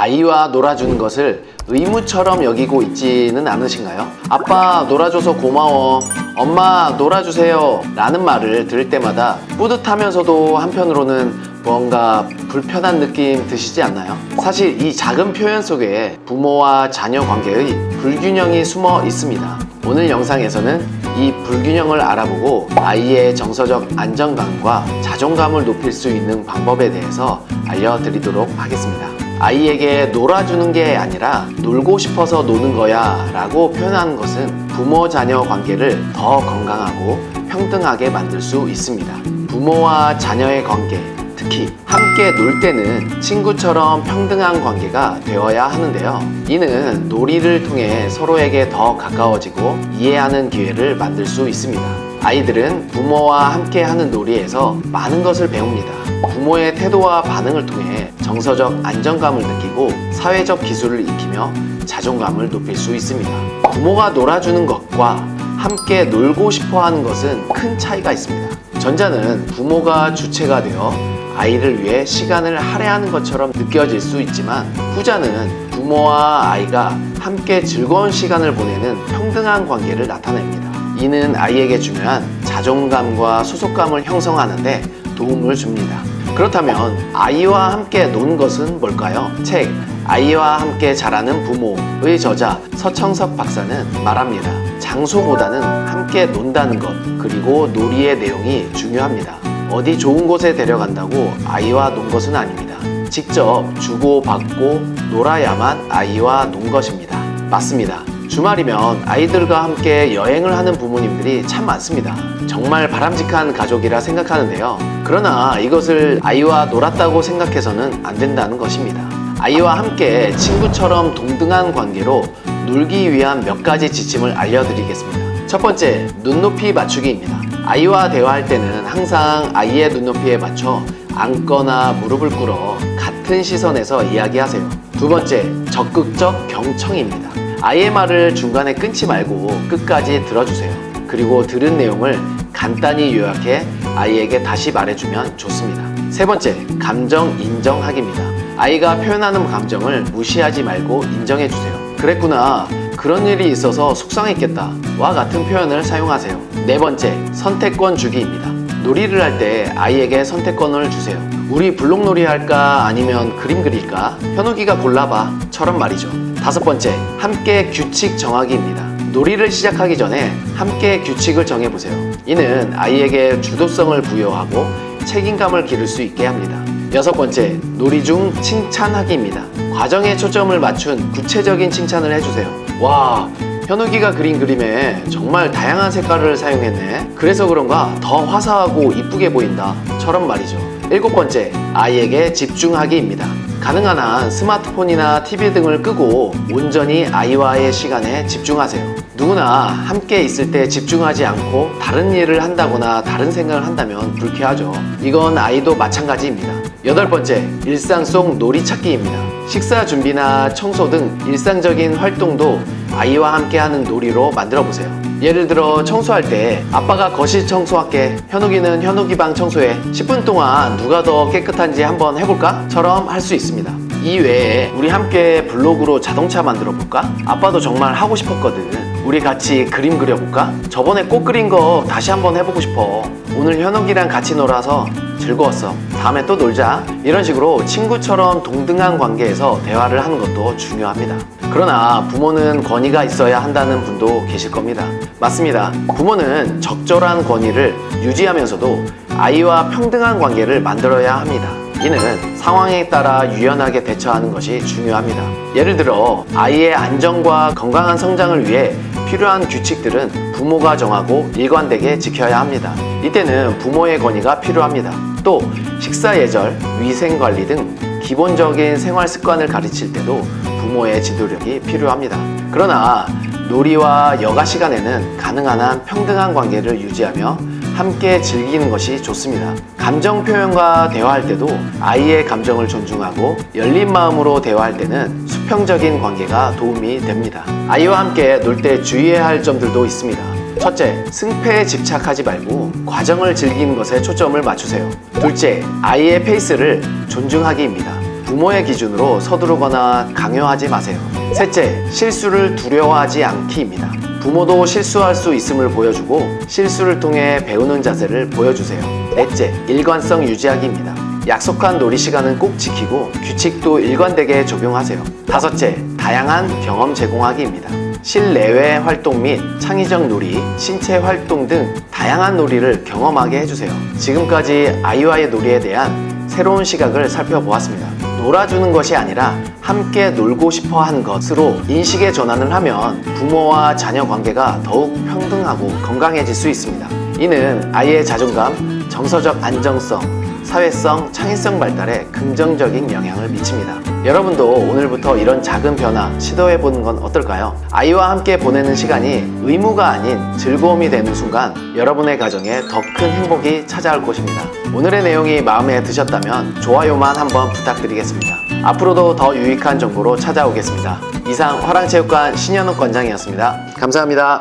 아이와 놀아주는 것을 의무처럼 여기고 있지는 않으신가요? 아빠 놀아줘서 고마워. 엄마 놀아주세요. 라는 말을 들을 때마다 뿌듯하면서도 한편으로는 뭔가 불편한 느낌 드시지 않나요? 사실 이 작은 표현 속에 부모와 자녀 관계의 불균형이 숨어 있습니다. 오늘 영상에서는 이 불균형을 알아보고 아이의 정서적 안정감과 자존감을 높일 수 있는 방법에 대해서 알려드리도록 하겠습니다. 아이에게 놀아주는 게 아니라 놀고 싶어서 노는 거야 라고 표현하는 것은 부모 자녀 관계를 더 건강하고 평등하게 만들 수 있습니다. 부모와 자녀의 관계, 특히 함께 놀 때는 친구처럼 평등한 관계가 되어야 하는데요. 이는 놀이를 통해 서로에게 더 가까워지고 이해하는 기회를 만들 수 있습니다. 아이들은 부모와 함께 하는 놀이에서 많은 것을 배웁니다. 부모의 태도와 반응을 통해 정서적 안정감을 느끼고 사회적 기술을 익히며 자존감을 높일 수 있습니다. 부모가 놀아주는 것과 함께 놀고 싶어 하는 것은 큰 차이가 있습니다. 전자는 부모가 주체가 되어 아이를 위해 시간을 할애하는 것처럼 느껴질 수 있지만 후자는 부모와 아이가 함께 즐거운 시간을 보내는 평등한 관계를 나타냅니다. 이는 아이에게 중요한 자존감과 소속감을 형성하는데 도움을 줍니다. 그렇다면 아이와 함께 논 것은 뭘까요? 책 아이와 함께 자라는 부모의 저자 서청석 박사는 말합니다. 장소보다는 함께 논다는 것 그리고 놀이의 내용이 중요합니다. 어디 좋은 곳에 데려간다고 아이와 논 것은 아닙니다. 직접 주고받고 놀아야만 아이와 논 것입니다. 맞습니다. 주말이면 아이들과 함께 여행을 하는 부모님들이 참 많습니다. 정말 바람직한 가족이라 생각하는데요. 그러나 이것을 아이와 놀았다고 생각해서는 안 된다는 것입니다. 아이와 함께 친구처럼 동등한 관계로 놀기 위한 몇 가지 지침을 알려드리겠습니다. 첫 번째, 눈높이 맞추기입니다. 아이와 대화할 때는 항상 아이의 눈높이에 맞춰 앉거나 무릎을 꿇어 같은 시선에서 이야기하세요. 두 번째, 적극적 경청입니다. 아이의 말을 중간에 끊지 말고 끝까지 들어주세요. 그리고 들은 내용을 간단히 요약해 아이에게 다시 말해주면 좋습니다. 세 번째, 감정 인정하기입니다. 아이가 표현하는 감정을 무시하지 말고 인정해주세요. 그랬구나. 그런 일이 있어서 속상했겠다. 와 같은 표현을 사용하세요. 네 번째, 선택권 주기입니다. 놀이를 할 때 아이에게 선택권을 주세요. 우리 블록놀이 할까 아니면 그림 그릴까? 현욱이가 골라봐. 처럼 말이죠. 다섯 번째, 함께 규칙 정하기입니다. 놀이를 시작하기 전에 함께 규칙을 정해보세요. 이는 아이에게 주도성을 부여하고 책임감을 기를 수 있게 합니다. 여섯 번째, 놀이 중 칭찬하기입니다. 과정에 초점을 맞춘 구체적인 칭찬을 해주세요. 와, 현욱이가 그린 그림에 정말 다양한 색깔을 사용했네. 그래서 그런가 더 화사하고 이쁘게 보인다. 처럼 말이죠. 일곱 번째, 아이에게 집중하기입니다. 가능한 한 스마트폰이나 TV 등을 끄고 온전히 아이와의 시간에 집중하세요. 누구나 함께 있을 때 집중하지 않고 다른 일을 한다거나 다른 생각을 한다면 불쾌하죠. 이건 아이도 마찬가지입니다. 여덟 번째, 일상 속 놀이 찾기입니다. 식사 준비나 청소 등 일상적인 활동도 아이와 함께 하는 놀이로 만들어 보세요. 예를 들어 청소할 때 아빠가 거실 청소할게 현욱이는 현욱이 방 청소해 10분 동안 누가 더 깨끗한지 한번 해볼까? 처럼 할 수 있습니다 이 외에 우리 함께 블로그로 자동차 만들어 볼까? 아빠도 정말 하고 싶었거든 우리 같이 그림 그려볼까? 저번에 꽃 그린 거 다시 한번 해보고 싶어 오늘 현욱이랑 같이 놀아서 즐거웠어 다음에 또 놀자 이런 식으로 친구처럼 동등한 관계에서 대화를 하는 것도 중요합니다 그러나 부모는 권위가 있어야 한다는 분도 계실 겁니다. 맞습니다. 부모는 적절한 권위를 유지하면서도 아이와 평등한 관계를 만들어야 합니다. 이는 상황에 따라 유연하게 대처하는 것이 중요합니다. 예를 들어 아이의 안정과 건강한 성장을 위해 필요한 규칙들은 부모가 정하고 일관되게 지켜야 합니다. 이때는 부모의 권위가 필요합니다. 또 식사 예절, 위생 관리 등 기본적인 생활 습관을 가르칠 때도 부모의 지도력이 필요합니다. 그러나 놀이와 여가 시간에는 가능한 한 평등한 관계를 유지하며 함께 즐기는 것이 좋습니다. 감정 표현과 대화할 때도 아이의 감정을 존중하고 열린 마음으로 대화할 때는 수평적인 관계가 도움이 됩니다. 아이와 함께 놀 때 주의해야 할 점들도 있습니다. 첫째, 승패에 집착하지 말고 과정을 즐기는 것에 초점을 맞추세요. 둘째, 아이의 페이스를 존중하기입니다. 부모의 기준으로 서두르거나 강요하지 마세요. 셋째, 실수를 두려워하지 않기입니다. 부모도 실수할 수 있음을 보여주고 실수를 통해 배우는 자세를 보여주세요. 넷째, 일관성 유지하기입니다. 약속한 놀이 시간은 꼭 지키고 규칙도 일관되게 적용하세요. 다섯째, 다양한 경험 제공하기입니다. 실내외 활동 및 창의적 놀이, 신체 활동 등 다양한 놀이를 경험하게 해주세요. 지금까지 아이와의 놀이에 대한 새로운 시각을 살펴보았습니다. 놀아주는 것이 아니라 함께 놀고 싶어 하는 것으로 인식의 전환을 하면 부모와 자녀 관계가 더욱 평등하고 건강해질 수 있습니다. 이는 아이의 자존감, 정서적 안정성, 사회성, 창의성 발달에 긍정적인 영향을 미칩니다. 여러분도 오늘부터 이런 작은 변화 시도해 보는 건 어떨까요? 아이와 함께 보내는 시간이 의무가 아닌 즐거움이 되는 순간 여러분의 가정에 더 큰 행복이 찾아올 것입니다. 오늘의 내용이 마음에 드셨다면 좋아요만 한번 부탁드리겠습니다. 앞으로도 더 유익한 정보로 찾아오겠습니다. 이상 화랑체육관 신현욱 관장이었습니다. 감사합니다.